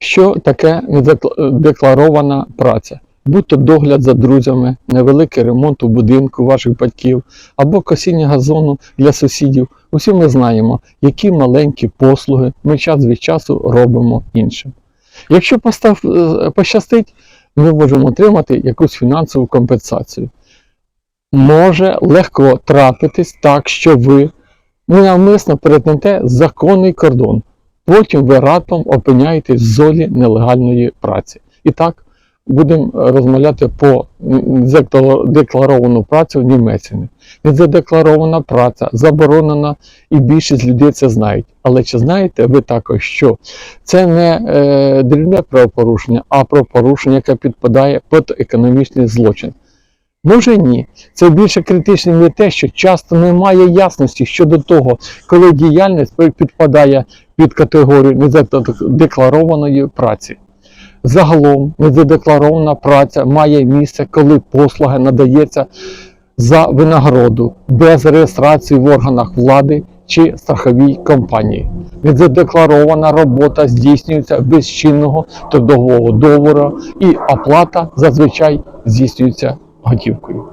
Що таке недекларована праця? Будь то догляд за друзями, невеликий ремонт у будинку ваших батьків або косіння газону для сусідів. Усі ми знаємо, які маленькі послуги ми час від часу робимо іншим. Якщо постав, е, пощастить, ми можемо отримати якусь фінансову компенсацію. Може легко трапитись так, що ви ненавмисно перетнете законний кордон. Потім ви раптом опиняєтесь в зоні нелегальної праці. І так, будемо розмовляти по декларовану працю в Німеччині. Незадекларована праця заборонена, і більшість людей це знають. Але чи знаєте ви також, що це не е, дрібне правопорушення, а правопорушення, яке підпадає під економічний злочин? Може ні. Це більше критичним є те, що часто немає ясності щодо того, коли діяльність підпадає під категорію незадекларованої праці. Загалом незадекларована праця має місце, коли послуга надається за винагороду без реєстрації в органах влади чи страховій компанії. Незадекларована робота здійснюється без чинного трудового договору і оплата зазвичай здійснюється готівкою.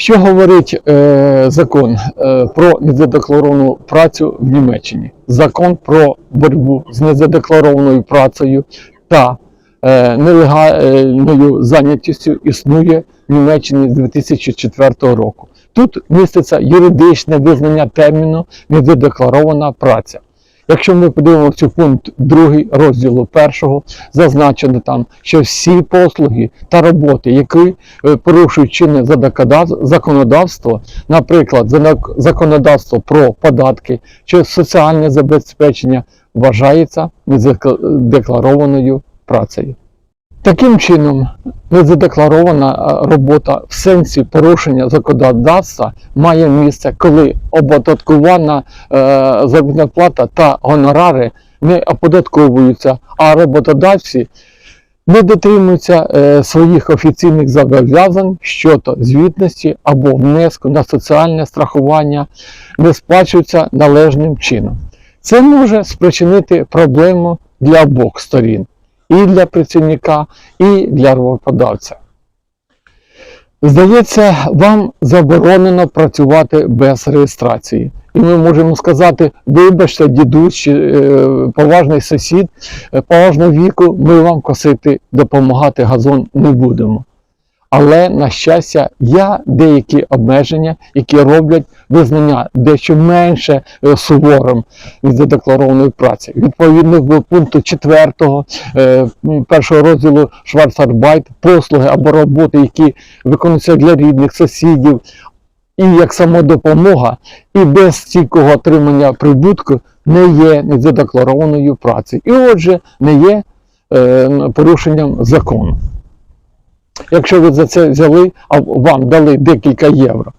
Що говорить е, закон е, про незадекларовану працю в Німеччині? Закон про боротьбу з незадекларованою працею та е, нелегальною зайнятістю існує в Німеччині з 2004 року. Тут міститься юридичне визнання терміну незадекларована праця. Якщо ми подивимося пункт 2 розділу 1, зазначено там, що всі послуги та роботи, які е, порушують чинне законодавство, наприклад, законодавство про податки чи соціальне забезпечення, вважається незадекларованою працею. Таким чином, незадекларована е, робота в сенсі порушення законодавства має місце, коли оподаткувана е, заробітна плата та гонорари не оподатковуються, а роботодавці не дотримуються е, своїх офіційних зобов'язань щодо звітності або внеску на соціальне страхування, не сплачуються належним чином. Це може спричинити проблему для обох сторін і для працівника, і для роботодавця. Здається, вам заборонено працювати без реєстрації. І ми можемо сказати, вибачте, дідусь е, поважний сусід, е, поважного віку, ми вам косити, допомагати газон не будемо. Але, на щастя, є деякі обмеження, які роблять визнання дещо менше е, суворим від задекларованої праці. Відповідно до пункту 4 е, першого розділу Шварцарбайт, послуги або роботи, які виконуються для рідних, сусідів, і як самодопомога, і без стійкого отримання прибутку не є незадекларованою працею. І отже, не є е, порушенням закону. Якщо ви за це взяли, а вам дали декілька євро.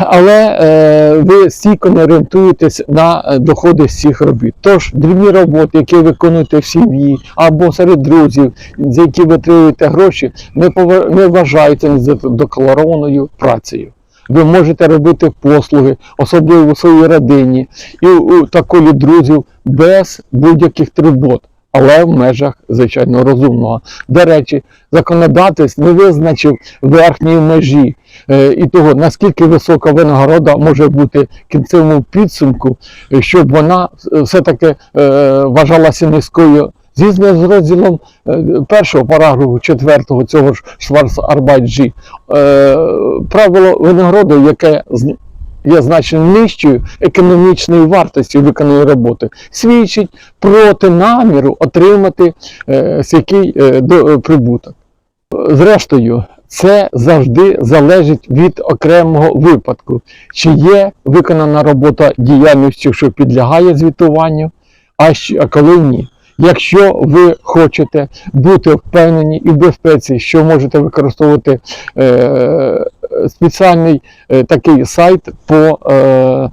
Але е, ви стійко не орієнтуєтесь на е, доходи з цих робіт. Тож дрібні роботи, які ви виконуєте в сім'ї або серед друзів, за які ви отримуєте гроші, не, повер... не вважаються незадекларованою працею. Ви можете робити послуги, особливо у своїй родині і у та колі друзів без будь-яких трибот, але в межах, звичайно, розумного. До речі, законодавець не визначив верхньої межі е, і того, наскільки висока винагорода може бути кінцевому підсумку, е, щоб вона е, все-таки е, вважалася низькою. Згідно з розділом е, першого параграфу четвертого цього ж Шварцарбайт-G, е, правило винагороди, яке є значно нижчою економічної вартості виконаної роботи, свідчить проти наміру отримати е, який е, до, е, прибуток. Зрештою, це завжди залежить від окремого випадку, чи є виконана робота діяльністю, що підлягає звітуванню, а, щ- а коли ні. Якщо ви хочете бути впевнені і в безпеці, що можете використовувати е, спеціальний е, такий сайт по е,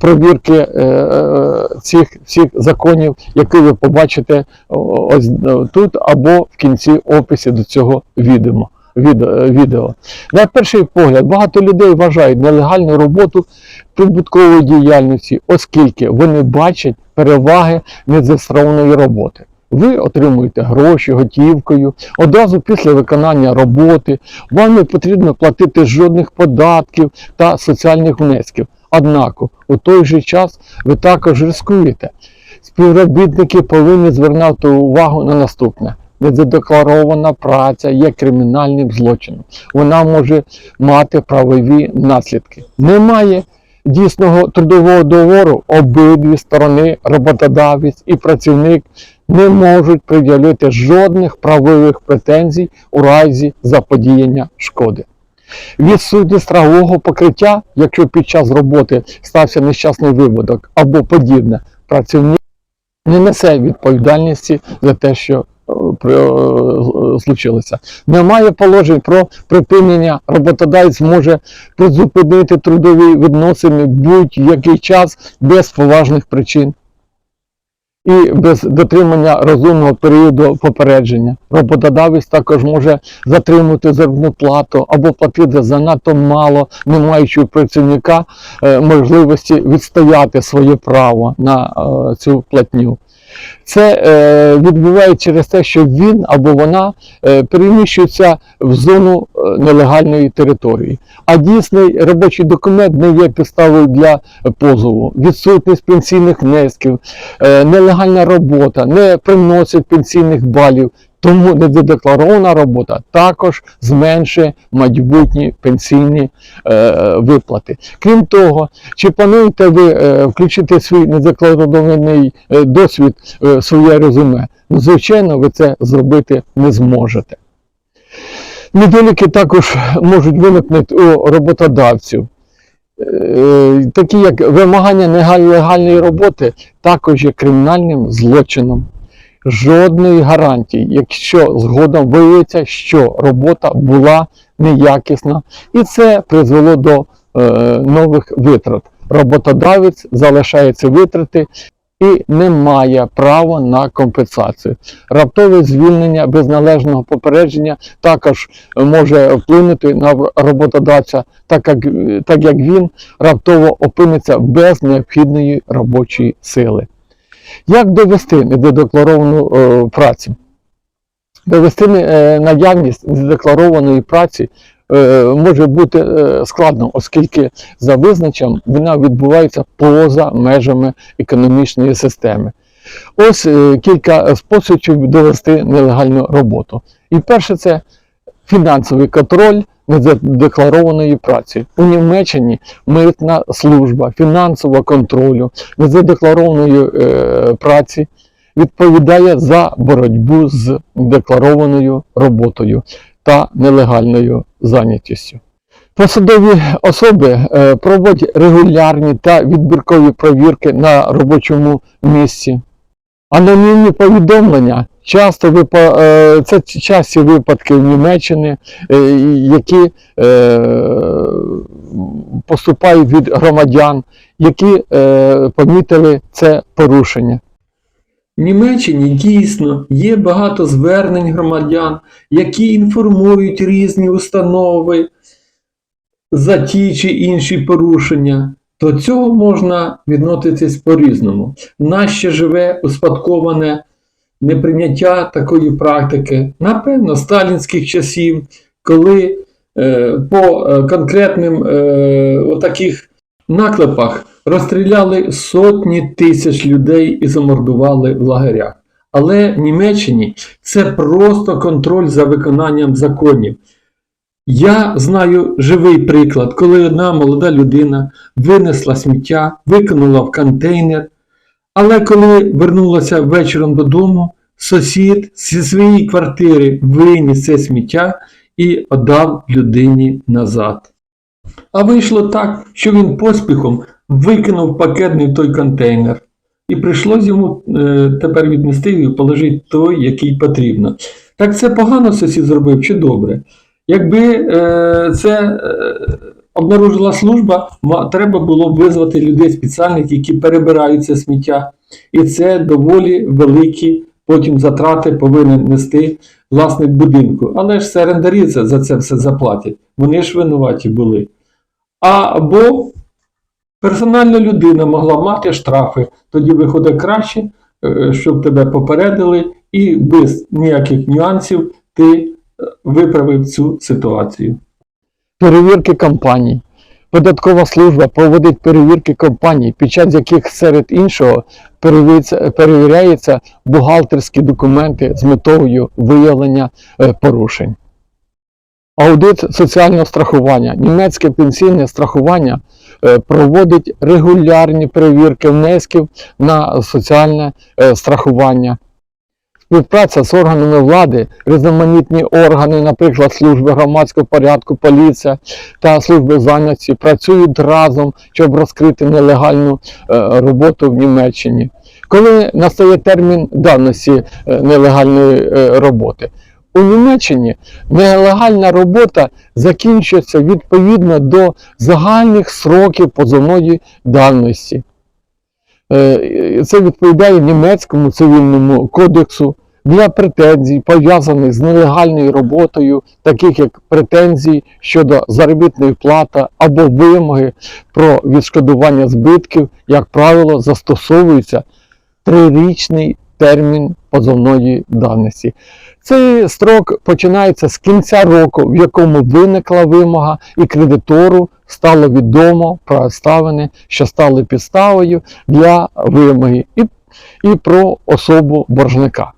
провірки е, цих всіх законів, які ви побачите ось тут або в кінці описі до цього відео. відео. На перший погляд, багато людей вважають нелегальну роботу прибуткової діяльності, оскільки вони бачать переваги незареєстрованої роботи. Ви отримуєте гроші готівкою одразу після виконання роботи. Вам не потрібно платити жодних податків та соціальних внесків. Однак у той же час ви також ризикуєте. Співробітники повинні звернути увагу на наступне. Незадекларована праця є кримінальним злочином. Вона може мати правові наслідки. Немає дійсного трудового договору. Обидві сторони, роботодавець і працівник, не можуть пред'явити жодних правових претензій у разі заподіяння шкоди. Відсутність страхового покриття, якщо під час роботи стався нещасний випадок або подібне, працівник не несе відповідальності за те, що е, при- е, случилося. Немає положень про припинення. Роботодавець може призупинити трудові відносини будь-який час без поважних причин і без дотримання розумного періоду попередження. Роботодавець також може затримати заробітну плату або платити занадто мало, не маючи у працівника е, можливості відстояти своє право на е, цю платню. Це е, відбувається через те, що він або вона е, переміщується в зону е, нелегальної території. А дійсний робочий документ не є підставою для позову. Відсутність пенсійних внесків, е, нелегальна робота не приносить пенсійних балів. Тому недекларована робота також зменшує майбутні пенсійні е, виплати. Крім того, чи плануєте ви е, включити свій недекларований е, досвід е, в своє резюме? Ну, звичайно, ви це зробити не зможете. Недоліки також можуть виникнути у роботодавців. Е, Такі як вимагання нелегальної роботи також є кримінальним злочином. Жодної гарантії, якщо згодом виявиться, що робота була неякісна, і це призвело до е, нових витрат. Роботодавець залишає ці витрати і не має права на компенсацію. Раптове звільнення без належного попередження також може вплинути на роботодавця, так як, так як він раптово опиниться без необхідної робочої сили. Як довести недекларовану е, працю? Довести е, наявність недекларованої праці е, може бути складно, оскільки за визначенням вона відбувається поза межами економічної системи. Ось кілька способів довести нелегальну роботу. І перше це фінансовий контроль незадекларованої праці. У Німеччині митна служба фінансового контролю незадекларованої е, праці відповідає за боротьбу з декларованою роботою та нелегальною зайнятістю. Посадові особи е, проводять регулярні та відбіркові провірки на робочому місці. Анонімні повідомлення часто е, це часті випадки в Німеччині, е, які е, поступають від громадян, які помітили це порушення. В Німеччині дійсно є багато звернень громадян, які інформують різні установи за ті чи інші порушення. До цього можна відноситись по-різному. Нас ще живе успадковане неприйняття такої практики, напевно, сталінських часів, коли е, по е, конкретним е, отаких наклепах розстріляли сотні тисяч людей і замордували в лагерях. Але в Німеччині це просто контроль за виконанням законів. Я знаю живий приклад, коли одна молода людина винесла сміття, викинула в контейнер, але коли вернулася вечором додому, сусід зі своєї квартири виніс це сміття і віддав людині назад. А вийшло так, що він поспіхом викинув пакет не в той контейнер. І прийшлось йому е, тепер віднести і положити той, який потрібно. Так це погано сусід зробив чи добре? Якби е, це е, обнаружила служба, треба було визвати людей спеціальних, які перебирають це сміття. І це доволі великі потім затрати повинен нести власник будинку. Але ж це орендарі за це все заплатять. Вони ж винуваті були. Або персональна людина могла мати штрафи. Тоді виходить краще, е, щоб тебе попередили, і без ніяких нюансів ти е, виправив цю ситуацію. Перевірки компаній. Податкова служба проводить перевірки компаній, під час яких серед іншого перевіряються бухгалтерські документи з метою виявлення е, порушень. Аудит соціального страхування. Німецьке пенсійне страхування е, проводить регулярні перевірки внесків на соціальне е, страхування. Співпраця з органами влади, різноманітні органи, наприклад, служби громадського порядку, поліція та служби зайнятості працюють разом, щоб розкрити нелегальну е, роботу в Німеччині. Коли настає термін давності е, нелегальної е, роботи, у Німеччині нелегальна робота закінчується відповідно до загальних сроків позовної давності. Е, Це відповідає німецькому цивільному кодексу для претензій, пов'язаних з нелегальною роботою, таких як претензії щодо заробітної плати або вимоги про відшкодування збитків, як правило, застосовується трирічний термін позовної даності. Цей строк починається з кінця року, в якому виникла вимога, і кредитору стало відомо про обставини, що стали підставою для вимоги, і, і про особу боржника.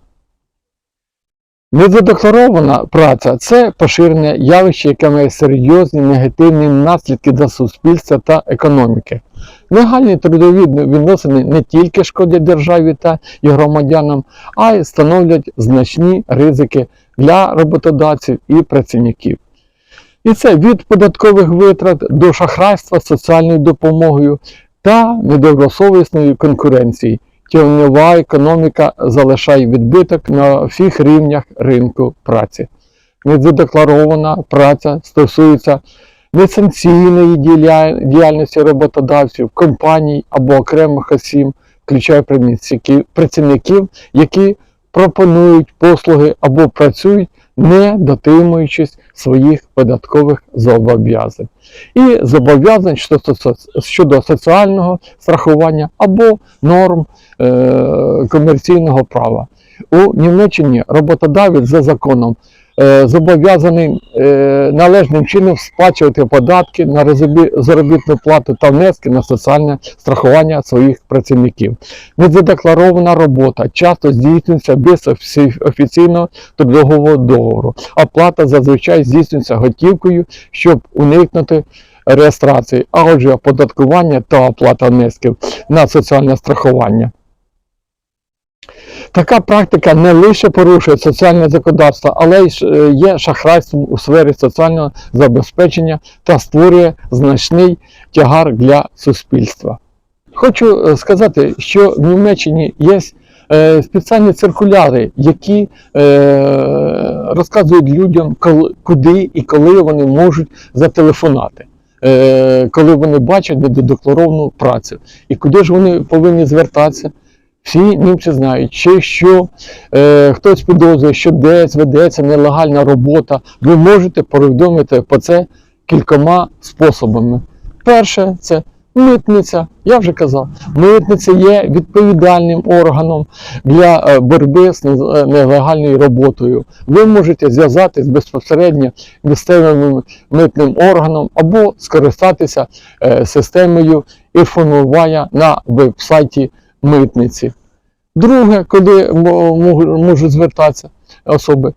Незадекларована праця це поширене явище, яке має серйозні негативні наслідки для суспільства та економіки. Легальні трудові відносини не тільки шкодять державі та і громадянам, а й становлять значні ризики для роботодавців і працівників. І це від податкових витрат до шахрайства соціальною допомогою та недобросовісної конкуренції. Тіньова економіка залишає відбиток на всіх рівнях ринку праці. Незадекларована праця стосується несанкційної діяльності роботодавців, компаній або окремих осіб, працівників- працівників, які пропонують послуги або працюють, не дотримуючись своїх податкових зобов'язань. І зобов'язань щодо соціального страхування або норм е, комерційного права. У Німеччині роботодавець за законом зобов'язаний е, належним чином сплачувати податки на заробітну плату та внески на соціальне страхування своїх працівників. Незадекларована робота часто здійснюється без офіційного трудового договору. Оплата зазвичай здійснюється готівкою, щоб уникнути реєстрації, а отже, оподаткування та оплата внесків на соціальне страхування. Така практика не лише порушує соціальне законодавство, але й е, є шахрайством у сфері соціального забезпечення та створює значний тягар для суспільства. Хочу е, сказати, що в Німеччині є е, спеціальні циркуляри, які розказують людям, куди і коли вони можуть зателефонувати, е, коли вони бачать недодекларовану працю, і куди ж вони повинні звертатися. Всі німці знають, чи що е, хтось підозрює, що десь ведеться нелегальна робота, ви можете повідомити про це кількома способами. Перше це митниця. Я вже казав, митниця є відповідальним органом для е, боротьби з е, нелегальною роботою. Ви можете зв'язатись безпосередньо місцевим митним органом або скористатися е, системою інформування на веб-сайті митниці. Друге, куди мо- мо- можуть звертатися особи,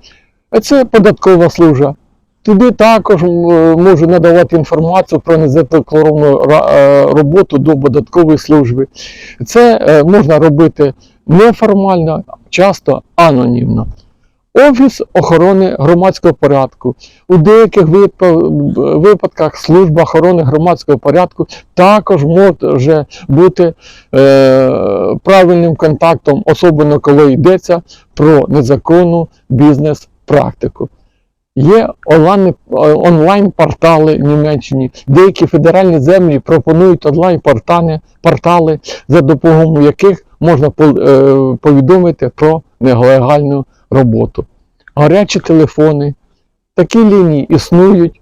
це податкова служба. Туди також можуть надавати інформацію про незадекларовану е, роботу до податкової служби. Це е, можна робити неформально, часто анонімно. Офіс охорони громадського порядку. У деяких випадках служба охорони громадського порядку також може бути е, правильним контактом, особливо коли йдеться про незаконну бізнес-практику. Є онлайн, онлайн-портали в Німеччині. Деякі федеральні землі пропонують онлайн-портали, портали, за допомогою яких можна е, повідомити про нелегальну роботу. Гарячі телефони. Такі лінії існують,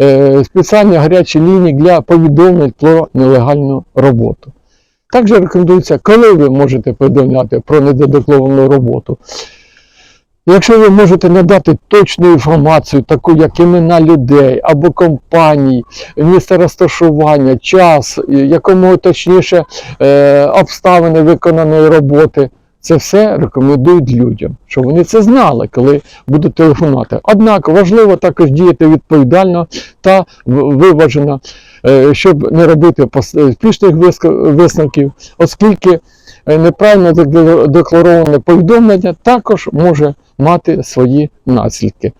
е, спеціальні гарячі лінії для повідомлень про нелегальну роботу. Також рекомендується, коли ви можете повідомляти про недодекларовану роботу. Якщо ви можете надати точну інформацію, таку як імена людей або компаній, місце розташування, час, якомога точніше е, обставини виконаної роботи, це все рекомендують людям, щоб вони це знали, коли будуть телефонувати. Однак важливо також діяти відповідально та виважено, е, щоб не робити поспішних висновків, оскільки е, неправильно деклароване повідомлення також може мати свої наслідки.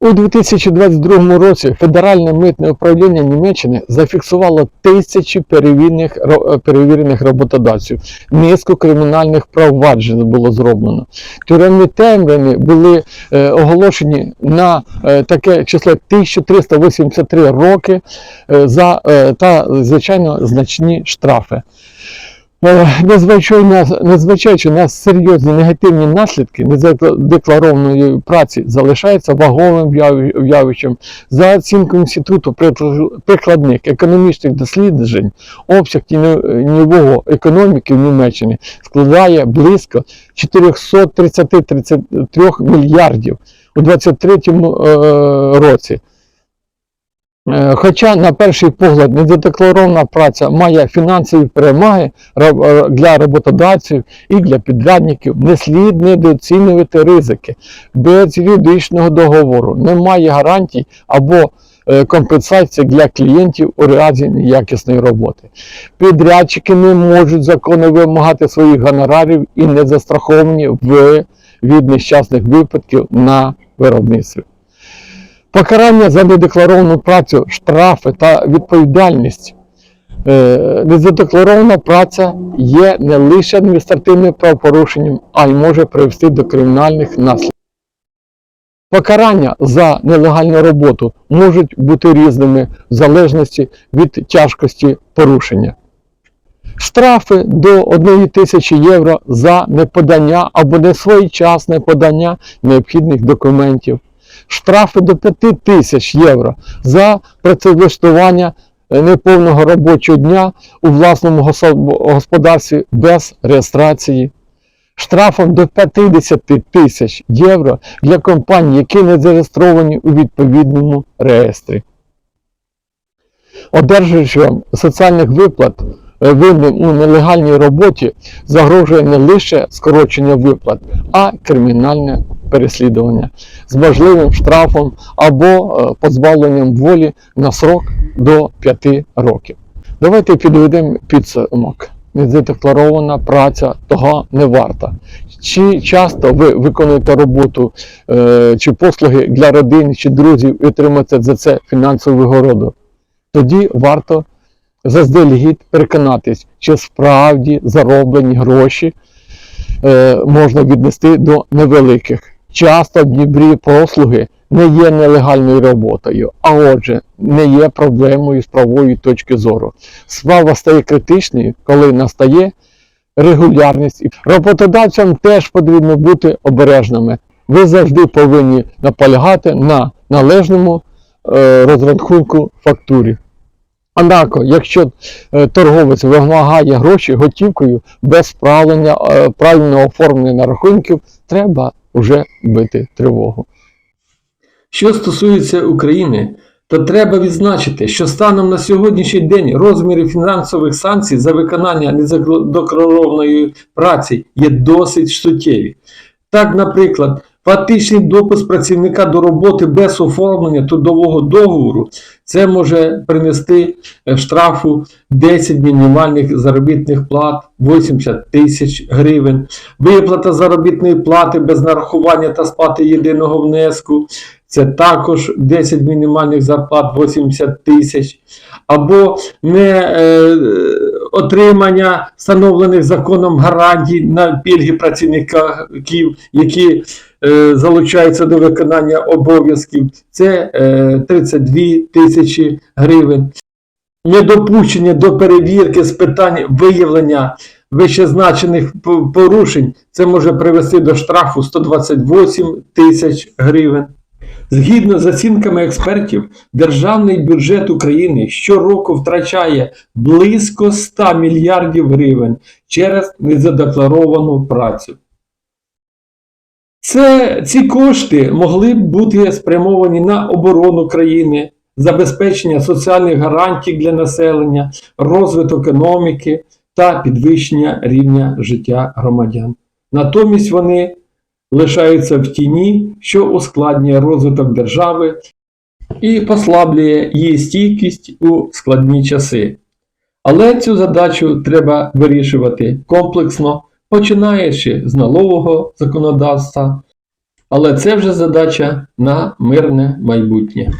У 2022 році Федеральне митне управління Німеччини зафіксувало тисячі перевірених, е, перевірених роботодавців. Низку кримінальних проваджень було зроблено. Тюремні терміни були е, оголошені на е, таке число 1383 роки е, за, е, та, звичайно, значні штрафи. Е, Незважаючи на, серйозні негативні наслідки незадекларованої праці, залишається ваговим яви- явищем. За оцінкою Інституту прикладних економічних досліджень, обсяг тіньового економіки в Німеччині складає близько 433 мільярдів у 2023 році. Е, Хоча, на перший погляд, недодекларована праця має фінансові перемаги е, для роботодавців і для підрядників, не слід недооцінювати ризики. Без юридичного договору немає гарантій або е, компенсації для клієнтів у разі неякісної роботи. Підрядчики не можуть законно вимагати своїх гонорарів і не застраховані від нещасних випадків на виробництві. Покарання за недекларовану працю, штрафи та відповідальність. Е, Незадекларована праця є не лише адміністративним правопорушенням, а й може привести до кримінальних наслідків. Покарання за нелегальну роботу можуть бути різними в залежності від тяжкості порушення. Штрафи до 1 тисячі євро за неподання або несвоєчасне подання необхідних документів штрафи до 5 тисяч євро за працевлаштування е, неповного робочого дня у власному господарстві без реєстрації, штрафом до 50 тисяч євро для компаній, які не зареєстровані у відповідному реєстрі. Одержувачам соціальних виплат е, винним у нелегальній роботі загрожує не лише скорочення виплат, а кримінальне переслідування з можливим штрафом або е, позбавленням волі на срок до 5 років. Давайте підведемо підсумок. Незадекларована праця того не варта. Чи часто ви виконуєте роботу е, чи послуги для родини чи друзів і отримуєте за це фінансову вигороду? Тоді варто заздалегідь переконатись, чи справді зароблені гроші е, можна віднести до невеликих. Часто Дніпрі послуги не є нелегальною роботою, а отже, не є проблемою з правової точки зору. Справа стає критичною, коли настає регулярність. Роботодавцям теж потрібно бути обережними. Ви завжди повинні наполягати на належному е, розрахунку фактурі. Однак, якщо е, торговець вимагає гроші готівкою без е, правильного оформлення рахунків, треба вже бити тривогу. Що стосується України, то треба відзначити, що станом на сьогоднішній день розміри фінансових санкцій за виконання незадокровної праці є досить суттєві. Так, наприклад, фактичний допуск працівника до роботи без оформлення трудового договору це може принести е, штрафу 10 мінімальних заробітних плат 80 тисяч гривень, виплата заробітної плати без нарахування та сплати єдиного внеску. Це також 10 мінімальних зарплат 80 тисяч, або не е, отримання встановлених законом гарантій на пільги працівників, які залучаються до виконання обов'язків, це е, 32 тисячі гривень. Недопущення до перевірки з питань виявлення вищезначених порушень це може привести до штрафу 128 тисяч гривень. Згідно з оцінками експертів, державний бюджет України щороку втрачає близько 100 мільярдів гривень через незадекларовану працю. Це, ці кошти могли б бути спрямовані на оборону країни, забезпечення соціальних гарантій для населення, розвиток економіки та підвищення рівня життя громадян. Натомість вони лишаються в тіні, що ускладнює розвиток держави і послаблює її стійкість у складні часи. Але цю задачу треба вирішувати комплексно, починаючи з налогового законодавства. Але це вже задача на мирне майбутнє.